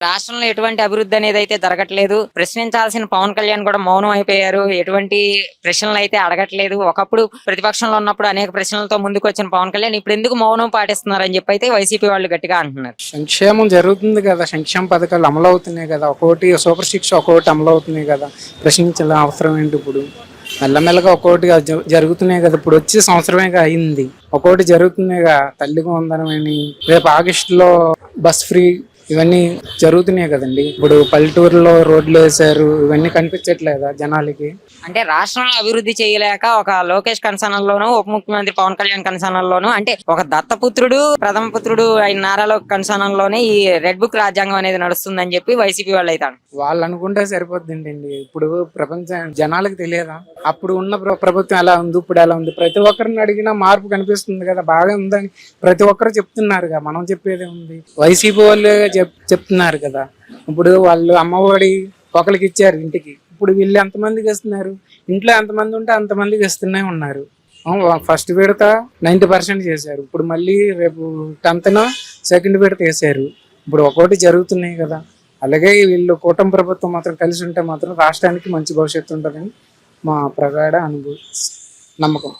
రాష్ట్రంలో ఎటువంటి అభివృద్ధి అనేది అయితే జరగట్లేదు. ప్రశ్నించాల్సిన పవన్ కళ్యాణ్ కూడా మౌనం అయిపోయారు. ఎటువంటి ప్రశ్నలు అయితే అడగట్లేదు. ఒకప్పుడు ప్రతిపక్షంలో ఉన్నప్పుడు అనేక ప్రశ్నలతో ముందుకు వచ్చిన పవన్ కళ్యాణ్ ఇప్పుడు ఎందుకు మౌనం పాటిస్తున్నారని చెప్పి అయితే వైసీపీ వాళ్ళు గట్టిగా అంటున్నారు. సంక్షేమం జరుగుతుంది కదా. సంక్షేమ పథకాలు అమలు అవుతున్నాయి కదా. ఒక్కోటి సూపర్ సిక్స్ ఒక్కోటి అమలు అవుతున్నాయి కదా. ప్రశ్నించాల అవసరం ఏంటి ఇప్పుడు? మెల్లమెల్లగా ఒక్కోటి జరుగుతున్నాయి కదా. ఇప్పుడు వచ్చే సంవత్సరమేగా అయింది. ఒక్కోటి జరుగుతున్నాయిగా. తల్లిగా ఉందనమని రేపు ఆగస్టులో బస్ ఫ్రీ ఇవన్నీ జరుగుతున్నాయి కదండి. ఇప్పుడు పల్లెటూరులో రోడ్లు వేశారు ఇవన్నీ కనిపించట్లేదా జనాలకి? అంటే రాష్ట్రంలో అభివృద్ధి చేయలేక ఒక లోకేష్ కన్సర్నల్లోను ఉప ముఖ్యమంత్రి పవన్ కళ్యాణ్ కన్సర్నల్లోను అంటే ఒక దత్తపుత్రుడు ప్రథమ పుత్రుడు అయిన నారాలో కన్సర్నల్లోనే ఈ రెడ్ బుక్ రాజ్యాంగం అనేది నడుస్తుందని చెప్పి వైసీపీ వాళ్ళు అంటున్నారు. వాళ్ళు అనుకుంటే సరిపోద్దండి. ఇప్పుడు ప్రపంచ జనాలకు తెలియదా? అప్పుడు ఉన్న ప్ర- ప్రభుత్వం ఎలా ఉంది ఇప్పుడు ఎలా ఉంది? ప్రతి ఒక్కరిని అడిగినా మార్పు కనిపిస్తుంది కదా బాగా ఉందని ప్రతి ఒక్కరు చెప్తున్నారుగా మనం చెప్పేదే ఉంది. వైసీపీ వాళ్ళు చెప్ చెప్తున్నారు కదా. ఇప్పుడు వాళ్ళు అమ్మఒడి ఒకరికి ఇచ్చారు ఇంటికి. ఇప్పుడు వీళ్ళు ఎంతమందికి ఇస్తున్నారు? ఇంట్లో ఎంతమంది ఉంటే అంతమందికి ఇస్తూనే ఉన్నారు. ఫస్ట్ విడత నైంటీ పర్సెంట్ చేశారు. ఇప్పుడు మళ్ళీ రేపు టెన్త్న సెకండ్ విడత వేసారు. ఇప్పుడు ఒక్కోటి జరుగుతున్నాయి కదా. అలాగే వీళ్ళు కూటమి ప్రభుత్వం మాత్రం కలిసి ఉంటే మాత్రం రాష్ట్రానికి మంచి భవిష్యత్తు ఉంటుందని మా ప్రగాఢ అనుభూ నమ్మకం.